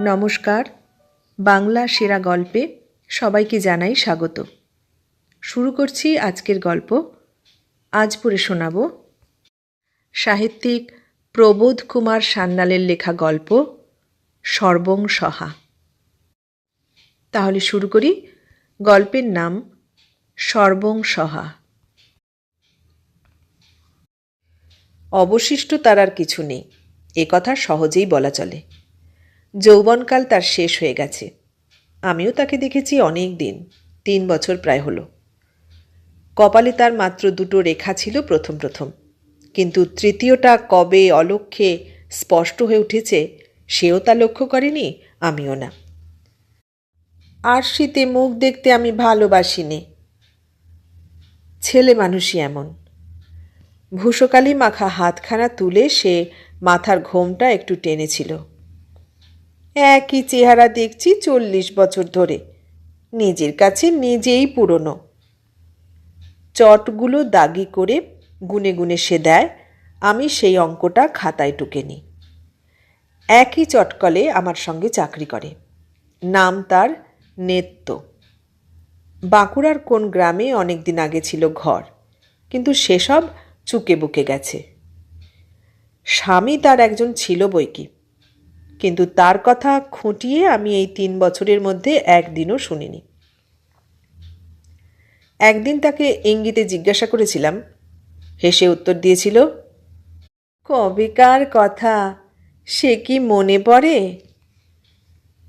নমস্কার, বাংলা সেরা গল্পে সবাইকে জানাই স্বাগত। শুরু করছি আজকের গল্প। আজ পড়ে শোনাব সাহিত্যিক প্রবোধ কুমার সান্যালের লেখা গল্প সর্বং সহা। তাহলে শুরু করি। গল্পের নাম সর্বং সহা। অবশিষ্ট তার আর কিছু নেই। এ কথা সহজেই বলা চলে। যৌবনকাল তার শেষ হয়ে গেছে। আমিও তাকে দেখেছি অনেক দিন, তিন বছর প্রায় হলো। কপালে তার মাত্র দুটো রেখা ছিল প্রথম প্রথম। কিন্তু তৃতীয়টা কবে অলক্ষ্যে স্পষ্ট হয়ে উঠেছে, সেও তা লক্ষ্য করেনি, আমিও না। আর শীতে মুখ দেখতে আমি ভালোবাসি ভালোবাসিনি। ছেলে মানুষই এমন। ভূষকালি মাখা হাতখানা তুলে সে মাথার ঘোমটা একটু টেনেছিল। একই চেহারা দেখছি চল্লিশ বছর ধরে। নিজের কাছে নিজেই পুরনো। চটগুলো দাগি করে গুনে গুনে সে দেয়, আমি সেই অঙ্কটা খাতায় টুকে নিই। একই চটকলে আমার সঙ্গে চাকরি করে। নাম তার নেত্য। বাঁকুড়ার কোন গ্রামে অনেক দিন আগে ছিল ঘর, কিন্তু সেসব চুকে বুকে গেছে। স্বামী তার একজন ছিল বই কি কিন্তু তার কথা খুঁটিয়ে আমি এই তিন বছরের মধ্যে একদিনও শুনিনি। একদিন তাকে ইঙ্গিতে জিজ্ঞাসা করেছিলাম। হেসে উত্তর দিয়েছিল, কবেকার কথা, সে কি মনে পড়ে?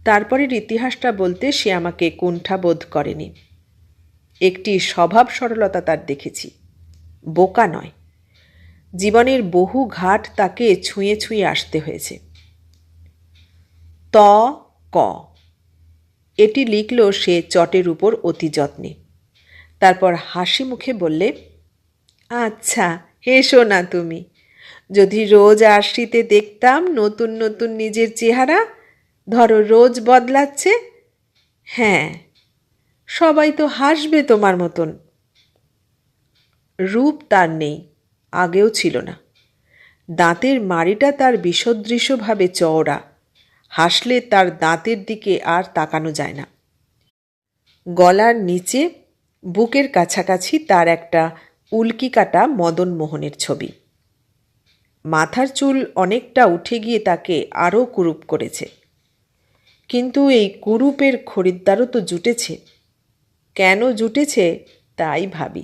তারপরের ইতিহাসটা বলতে সে আমাকে কুণ্ঠা বোধ করেনি। একটি স্বভাব সরলতা তার দেখেছি, বোকা নয়। জীবনের বহু ঘাট তাকে ছুঁয়ে ছুঁয়ে আসতে হয়েছে। ত, ক। এটি লিখল সে চটের উপর অতি যত্নে। তারপর হাসি মুখে বললে আচ্ছা হেসো না তুমি। যদি রোজ আশিতে দেখতাম নতুন নতুন নিজের চেহারা, ধরো রোজ বদলাচ্ছে হ্যাঁ সবাই তো হাসবে তোমার মতন। রূপ তার নেই, আগেও ছিল না। দাঁতের মাড়িটা তার বিসদৃশভাবে চওড়া। হাসলে তার দাঁতের দিকে আর তাকানো যায় না। গলার নিচে, বুকের কাছাকাছি তার একটা উল্কি কাটা মদন মোহনের ছবি। মাথার চুল অনেকটা উঠে গিয়ে তাকে আরও কুরূপ করেছে। কিন্তু এই কুরূপের খরিদ্দারও তো জুটেছে। কেন জুটেছে তাই ভাবি।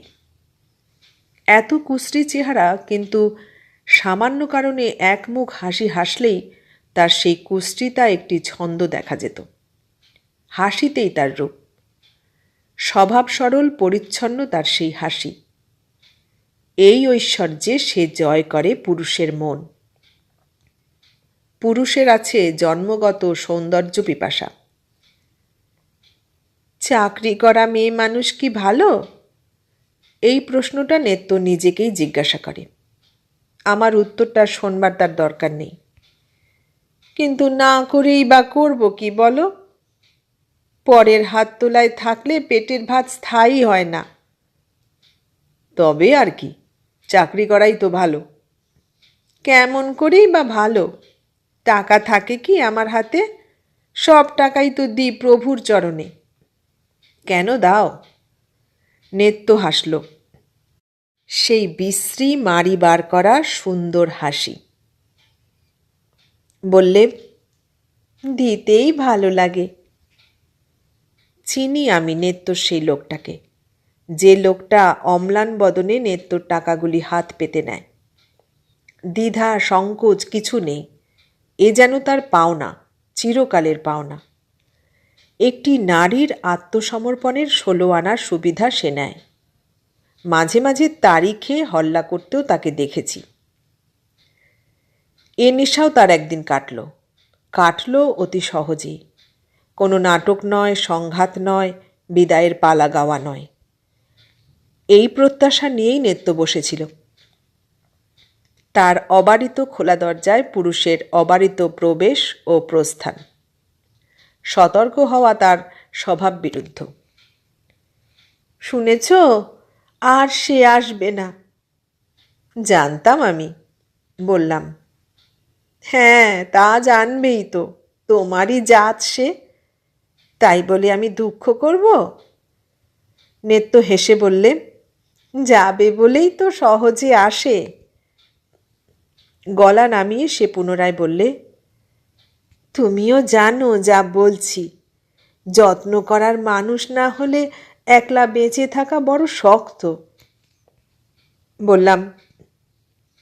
এত কুশ্রী চেহারা কিন্তু সামান্য কারণে এক মুখ হাসি হাসলেই তার সেই কুশ্রিতা একটি ছন্দ দেখা যেত। হাসিতেই তার রূপ। স্বভাব সরল পরিচ্ছন্ন তার সেই হাসি। এই ঐশ্বর্যে সে জয় করে পুরুষের মন। পুরুষের আছে জন্মগত সৌন্দর্য পিপাসা। চাকরি করা মেয়ে মানুষ কি ভালো? এই প্রশ্নটা নেত্য নিজেকেই জিজ্ঞাসা করে। আমার উত্তরটা শোনবার তার দরকার নেই। কিন্তু না করেই বা করব কি বলো? পরের হাত তোলায় থাকলে পেটের ভাত স্থায়ী হয় না। তবে আর কি, চাকরি করাই তো ভালো। কেমন করেই বা ভালো, টাকা থাকে কি আমার হাতে? সব টাকাই তো দিই প্রভুর চরণে। কেন দাও? নেত্য হাসল। সেই বিশ্রী মারি বার করা সুন্দর হাসি। বললে, দিতেই ভালো লাগে। চিনি আমি নেত্য সেই লোকটাকে। যে লোকটা অম্লান বদনে নেত্যর টাকাগুলি হাত পেতে নেয়। দ্বিধা, সংকোচ কিছু নেই। এ যেন তার পাওনা, চিরকালের পাওনা। একটি নারীর আত্মসমর্পণের ষোলো আনার সুবিধা সে নেয়। মাঝে মাঝে তারিখে হল্লা করতেও তাকে দেখেছি। এ নেশাও তার একদিন কাটল। কাটল অতি সহজেই কোনো নাটক নয়, সংঘাত নয়, বিদায়ের পালা গাওয়া নয়। এই প্রত্যাশা নিয়েই নেত্য বসেছিল। তার অবারিত খোলা দরজায় পুরুষের অবারিত প্রবেশ ও প্রস্থান। সতর্ক হওয়া তার স্বভাব বিরুদ্ধ। শুনেছ, আর সে আসবে না। জানতাম আমি, বললাম। হ্যাঁ তা জানবেই তো। তোমারই জাত সে। তাই বলে আমি দুঃখ করব? নেত্য হেসে বললে, যাবে বলেই তো সহজে আসে। গলা নামিয়ে সে পুনরায় বললে, তুমিও জানো যা বলছি। যত্ন করার মানুষ না হলে একলা বেঁচে থাকা বড় শক্ত। বললাম,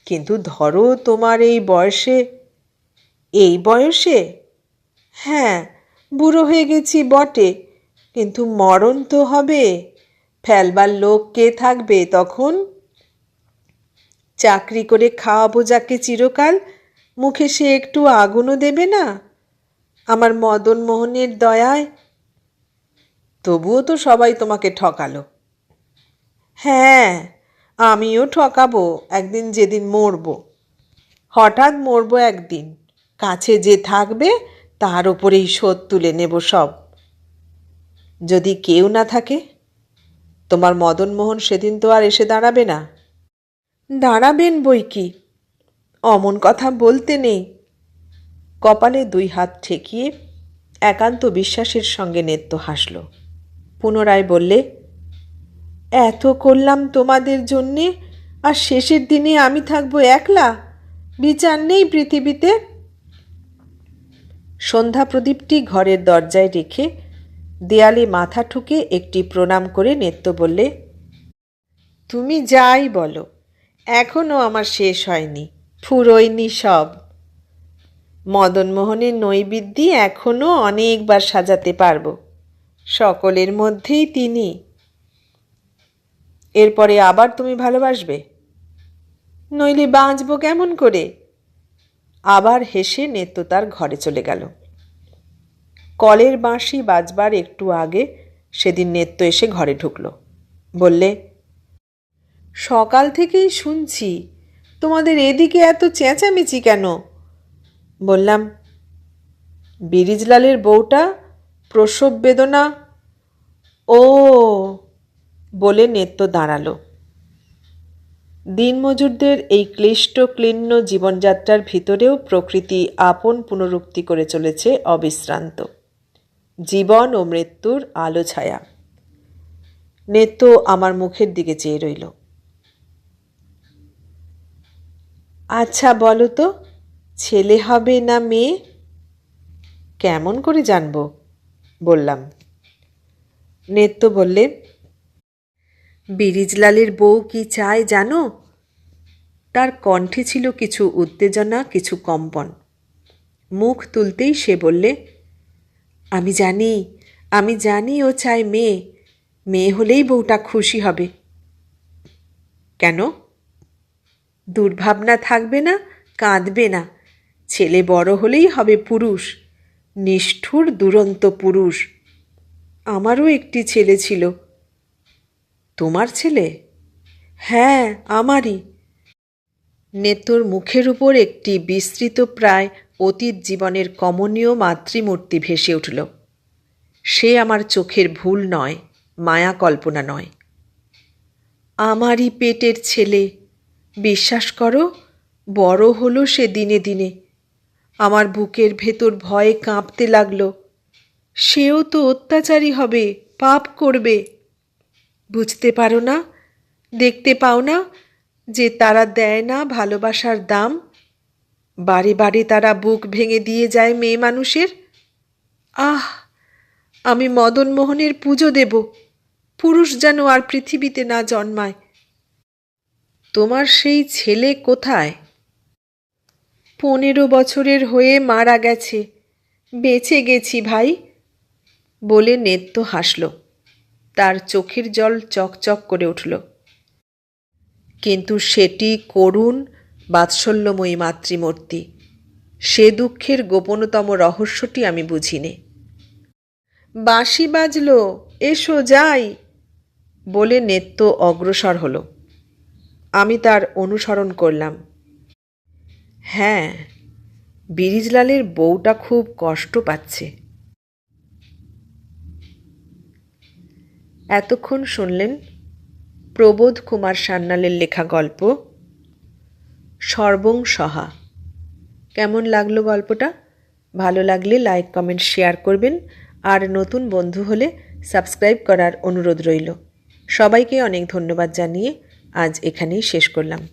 কিন্তু ধরো তোমার এই বয়সে এই বয়সে? হ্যাঁ বুড়ো হয়ে গেছি বটে, কিন্তু মরণ তো হবে। ফেলবার লোক কে থাকবে তখন? চাকরি করে খাওয়াবো যাকে চিরকাল, মুখে সে একটু আগুনও দেবে না? আমার মদন মোহনের দয়ায়। তবুও তো সবাই তোমাকে ঠকালো। হ্যাঁ আমিও ঠকাবো, একদিন যেদিন মরবো। হঠাৎ মরবো একদিন। কাছে যে থাকবে, তার ওপরেই শোধ তুলে নেব সব। যদি কেউ না থাকে, তোমার মদন মোহন সেদিন তো আর এসে দাঁড়াবে না। দাঁড়াবেন বই কি? অমন কথা বলতে নেই। কপালে দুই হাত ঠেকিয়ে একান্ত বিশ্বাসের সঙ্গে নেত্য হাসল। পুনরায় বললে, এত করলাম তোমাদের জন্যে, আর শেষের দিনে আমি থাকব একলা? বিচার নেই পৃথিবীতে। সন্ধ্যা প্রদীপটি ঘরের দরজায় রেখে দেয়ালে মাথা ঠুকে একটি প্রণাম করে নেত্য বললে, তুমি যাই বলো এখনও আমার শেষ হয়নি, ফুরোয়নি সব। মদনমোহনের নৈবিদ্যি এখনও অনেকবার সাজাতে পারব, সকলের মধ্যেই তিনি। এরপরে আবার তুমি ভালোবাসবে? নইলে বাঁচবো কেমন করে? আবার হেসে নেত্য তার ঘরে চলে গেল। কলের বাঁশি বাজবার একটু আগে সেদিন নেত্য এসে ঘরে ঢুকলো। বললে, সকাল থেকেই শুনছি, তোমাদের এদিকে এত চেঁচামেচি কেন? বললাম, বিরিজলালের বউটা প্রসব বেদনা, ও, বলে নেত্য দাঁড়াল। দিনমজুরদের এই ক্লিষ্ট ক্লিন্ন জীবনযাত্রার ভিতরেও প্রকৃতি আপন পুনরুক্তি করে চলেছে অবিশ্রান্ত। জীবন ও মৃত্যুর আলো ছায়া। নেত্য আমার মুখের দিকে চেয়ে রইল। আচ্ছা বলো তো, ছেলে হবে না মেয়ে? কেমন করে জানব? বললাম। নেত্য বললে বিরিজলালের বউ কি চায় জানো? তার কণ্ঠে ছিল কিছু উত্তেজনা, কিছু কম্পন। মুখ তুলতেই সে বললে, আমি জানি আমি জানি ও চায় মেয়ে। মেয়ে হলেই বউটা খুশি হবে। কেন? দুর্ভাবনা থাকবে না, কাঁদবে না। ছেলে বড় হলেই হবে পুরুষ, নিষ্ঠুর দুরন্ত পুরুষ। আমারও একটি ছেলে ছিল তোমার ছেলে? হ্যাঁ আমারই। নেতর মুখের উপর একটি বিস্তৃত প্রায় অতীত জীবনের কমনীয় মাতৃমূর্তি ভেসে উঠল। সে আমার চোখের ভুল নয়, মায়া কল্পনা নয়। আমারই পেটের ছেলে। বিশ্বাস করো, বড় হলো সে দিনে দিনে। আমার বুকের ভেতর ভয়ে কাঁপতে লাগল। সেও তো অত্যাচারী হবে, পাপ করবে। বুঝতে পারো না, দেখতে পাও না যে তারা দেয় না ভালোবাসার দাম। বারে বারে তারা বুক ভেঙে দিয়ে যায় মেয়ে মানুষের। আহ, আমি মদন মোহনের পুজো দেব, পুরুষ যেন আর পৃথিবীতে না জন্মায়। তোমার সেই ছেলে কোথায়? পনেরো বছরের হয়ে মারা গেছে, বেঁচে গেছি ভাই, বলে নেত্য হাসল। তার চোখের জল চকচক করে উঠল। কিন্তু সেটি করুণ, বাৎসল্যময়ী মাতৃমূর্তি। সে দুঃখের গোপনতম রহস্যটি আমি বুঝিনে। বাঁশি বাজল, এসো যাই, বলে নেত্য অগ্রসর হলো। আমি তার অনুসরণ করলাম। হ্যাঁ বিরিজলালের বউটা খুব কষ্ট পাচ্ছে। এতক্ষণ শুনলেন প্রবোধ কুমার সান্যালের লেখা গল্প, সর্বং সহা। কেমন লাগল গল্পটা? ভালো লাগলে লাইক, কমেন্ট, শেয়ার করবেন। আর নতুন বন্ধু হলে সাবস্ক্রাইব করার অনুরোধ রইল। সবাইকে অনেক ধন্যবাদ জানিয়ে আজ এখানেই শেষ করলাম।